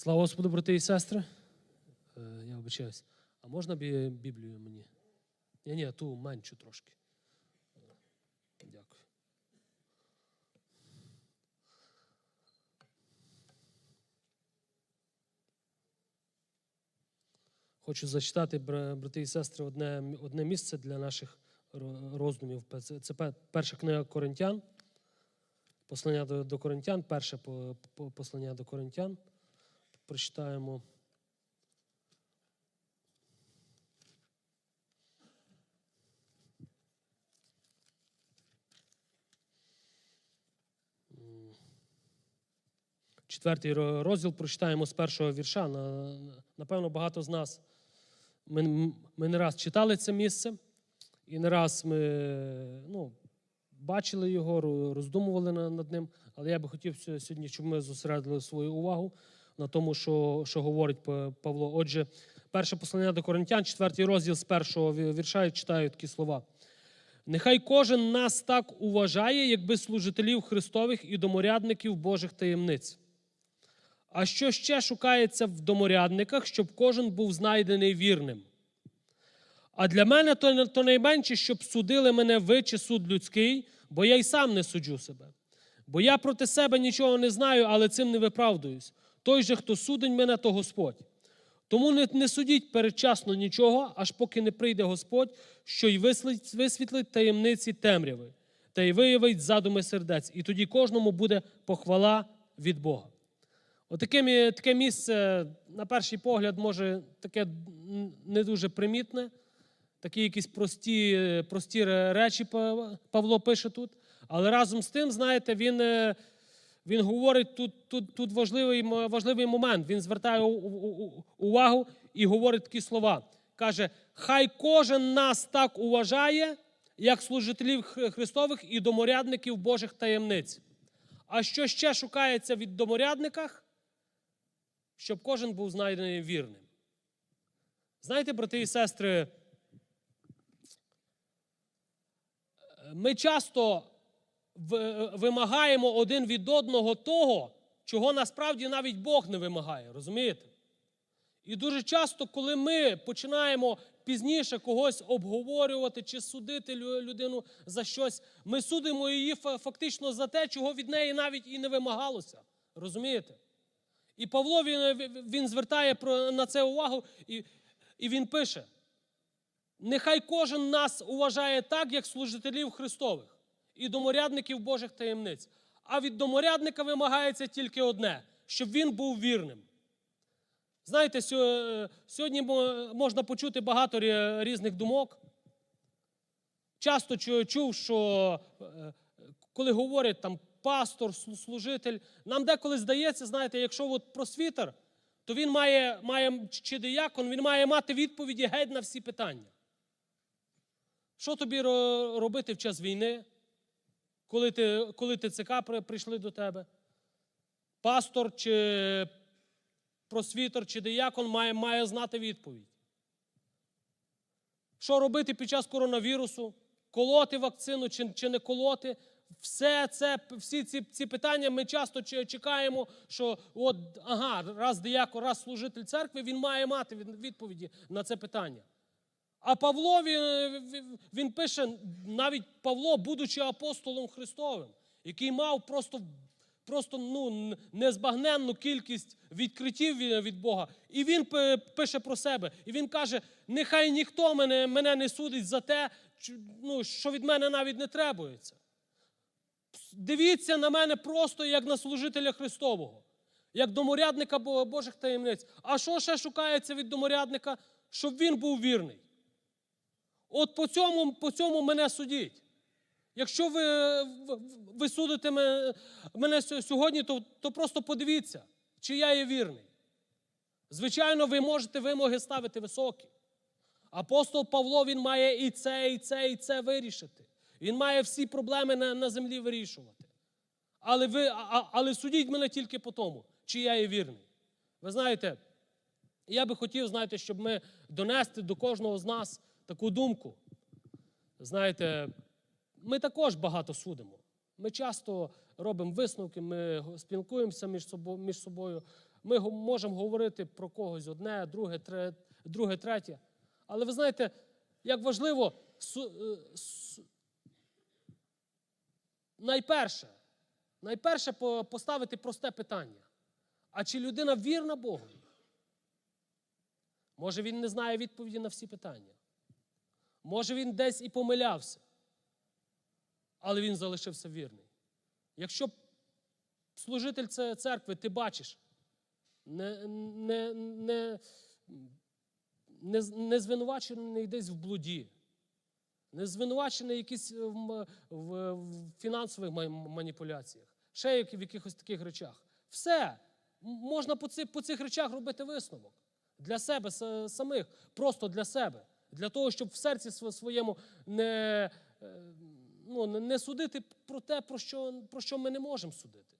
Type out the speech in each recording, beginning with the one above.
Слава Господу, брати і сестри. Е, Я вибачаюсь. А можна Біблію мені? Ні, ні, ту меншу трошки. Дякую. Хочу зачитати, брати і сестри, одне, одне місце для наших ро- роздумів. Це, перша книга Коринтян. Послання до, Коринтян, перше по- по- послання до Коринтян. Прочитаємо. Четвертий розділ прочитаємо з першого вірша. Напевно, багато з нас ми, ми не раз читали це місце, і не раз ми ну, бачили його, роздумували над ним. Але я би хотів сьогодні, щоб ми зосередили свою увагу на тому, що, що говорить Павло. Отже, перше послання до Коринтян, четвертий розділ з першого ві- вірша, читаю такі слова. Нехай кожен нас так уважає, якби служителів Христових і доморядників Божих таємниць. А що ще шукається в доморядниках, щоб кожен був знайдений вірним? А для мене то, то найменше, щоб судили мене ви чи суд людський, бо я й сам не суджу себе. Бо я проти себе нічого не знаю, але цим не виправдуюсь. Той же, хто судить мене, то Господь. Тому не, не судіть передчасно нічого, аж поки не прийде Господь, що й висвітлить, висвітлить таємниці темряви, та й виявить задуми сердець. І тоді кожному буде похвала від Бога. Отаке таке місце, на перший погляд, може таке не дуже примітне, такі якісь прості, прості речі Павло пише тут. Але разом з тим, знаєте, він, е, він говорить тут, тут, тут важливий, важливий момент. Він звертає увагу і говорить такі слова. Каже: хай кожен нас так уважає, як служителів Христових і доморядників Божих таємниць. А що ще шукається від доморядниках? Щоб кожен був знайдений вірним. Знаєте, брати і сестри, ми часто вимагаємо один від одного того, чого насправді навіть Бог не вимагає, розумієте? І дуже часто, коли ми починаємо пізніше когось обговорювати чи судити людину за щось, ми судимо її фактично за те, чого від неї навіть і не вимагалося. Розумієте? І Павло він, він звертає на це увагу, і, і він пише: нехай кожен нас уважає так, як служителів Христових і доморядників Божих таємниць. А від доморядника вимагається тільки одне, щоб він був вірним. Знаєте, сьогодні можна почути багато різних думок. Часто чув, що е, коли говорять там пастор, служитель, нам деколи здається, знаєте, якщо от просвітер, то він має, має чи диякон, він має мати відповіді геть на всі питання. Що тобі робити в час війни, коли, ти, коли ТЦК при- прийшли до тебе? Пастор чи просвітер чи диякон має, має знати відповідь. Що робити під час коронавірусу? Колоти вакцину чи, чи не колоти? Все це, всі ці, ці питання ми часто чекаємо, що от, ага, раз диякон, раз служитель церкви, він має мати відповіді на це питання. А Павло він, він- пише, навіть Павло, будучи апостолом Христовим, який мав просто, просто ну, незбагненну кількість відкриттів від- від Бога. І він пише про себе. І він каже: нехай ніхто мене, мене не судить за те, ну, що від мене навіть не требується. Дивіться на мене просто як на служителя Христового, як доморядника Божих таємниць. А що ще шукається від доморядника? Щоб він був вірний. От по цьому, по цьому мене судіть. Якщо ви, ви, судите мене, сьогодні, то, то просто подивіться, чи я є вірний. Звичайно, ви можете вимоги ставити високі. Апостол Павло він має і це, і це, і це вирішити. Він має всі проблеми на, на землі вирішувати. Але, ви, а- але судіть мене тільки по тому, чи я є вірний. Ви знаєте, я би хотів, знаєте, щоб ми донести до кожного з нас таку думку. Знаєте, ми також багато судимо. Ми часто робимо висновки, ми спілкуємося між собою, між собою. Ми можемо говорити про когось одне, друге, тре, друге, третє. Але ви знаєте, як важливо су- е, су- найперше, найперше поставити просте питання. А чи людина вірна Богу? Може, він не знає відповіді на всі питання. Може, він десь і помилявся, але він залишився вірний. Якщо служитель це- церкви, ти бачиш, не, не, не, не, не звинувачений десь в блуді, не звинувачений якісь в, в, в фінансових маніпуляціях, ще в якихось таких речах. Все. Можна по цих, по цих речах робити висновок для себе самих, просто для себе, для того, щоб в серці своєму не, е, ну, не- судити про те, про що, про що ми не можемо судити.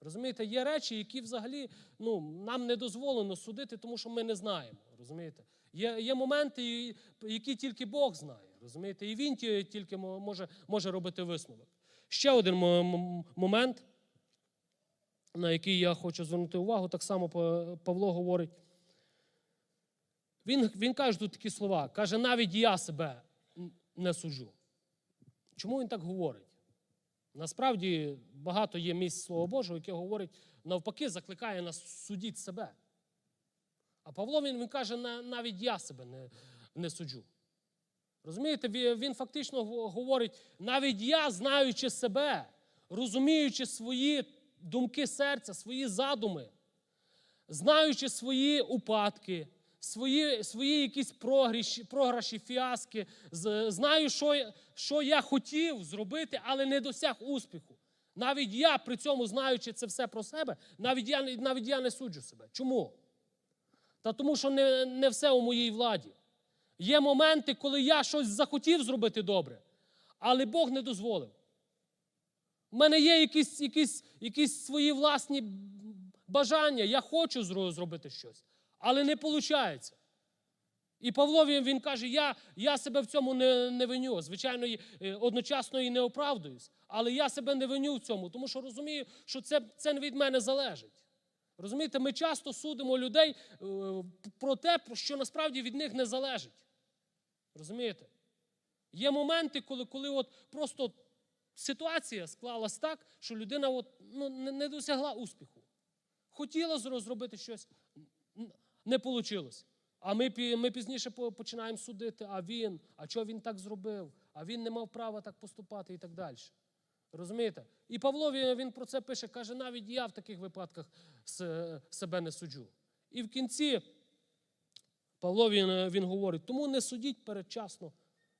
Розумієте, є речі, які взагалі ну, нам не дозволено судити, тому що ми не знаємо. Розумієте? Є, є моменти, які тільки Бог знає. Розумієте? І він тільки може, може робити висновок. Ще один момент, на який я хочу звернути увагу, так само Павло говорить. Він, він каже тут такі слова: каже, навіть я себе не суджу. Чому він так говорить? Насправді багато є місць Слова Божого, яке говорить, навпаки, закликає нас судіть себе. А Павло він, він каже, навіть я себе не, не суджу. Розумієте, він фактично говорить, навіть я, знаючи себе, розуміючи свої думки серця, свої задуми, знаючи свої упадки, свої, свої якісь прогріші, програші, фіаски, знаю, що, що я хотів зробити, але не досяг успіху. Навіть я при цьому, знаючи це все про себе, навіть я, навіть я не суджу себе. Чому? Та тому, що не, не все у моїй владі. Є моменти, коли я щось захотів зробити добре, але Бог не дозволив. У мене є якісь, якісь, якісь свої власні бажання, я хочу зробити щось, але не виходить. І Павло він, каже: я, я себе в цьому не, не виню. Звичайно, е, одночасно і не оправдуюсь, але я себе не виню в цьому, тому що розумію, що це, це не від мене залежить. Розумієте, ми часто судимо людей е, про те, що насправді від них не залежить. Розумієте? Є моменти, коли, коли от просто ситуація склалась так, що людина от, ну, не, досягла успіху. Хотіла зробити щось, не вийшло. А ми, ми пізніше починаємо судити, а він, а що він так зробив, а він не мав права так поступати і так далі. Розумієте? І Павло він, про це пише, каже, навіть я в таких випадках себе не суджу. І в кінці Павло він, він говорить, тому не судіть передчасно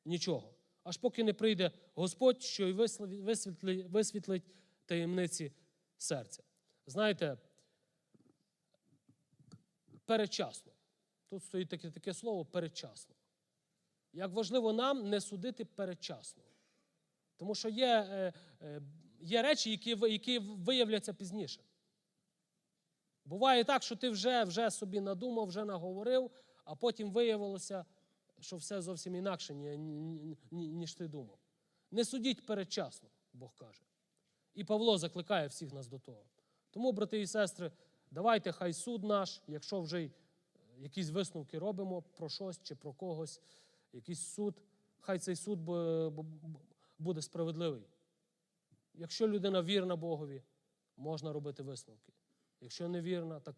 нічого, аж поки не прийде Господь, що й висвітлить, висвітлить таємниці серця. Знаєте, передчасно. Тут стоїть таке, таке слово передчасно. Як важливо нам не судити передчасно. Тому що є, е, е, є речі, які, які виявляться пізніше. Буває так, що ти вже, вже собі надумав, вже наговорив, а потім виявилося, що все зовсім інакше, ні- ні- ні- ніж ти думав. Не судіть передчасно, Бог каже. І Павло закликає всіх нас до того. Тому, брати і сестри, давайте хай суд наш, якщо вже якісь висновки робимо про щось чи про когось, якийсь суд, хай цей суд бу- бу- бу- буде справедливий. Якщо людина вірна Богові, можна робити висновки. Якщо не вірна, так,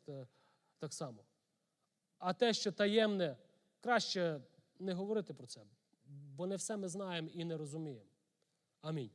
так само. А те, що таємне, краще не говорити про це, бо не все ми знаємо і не розуміємо. Амінь.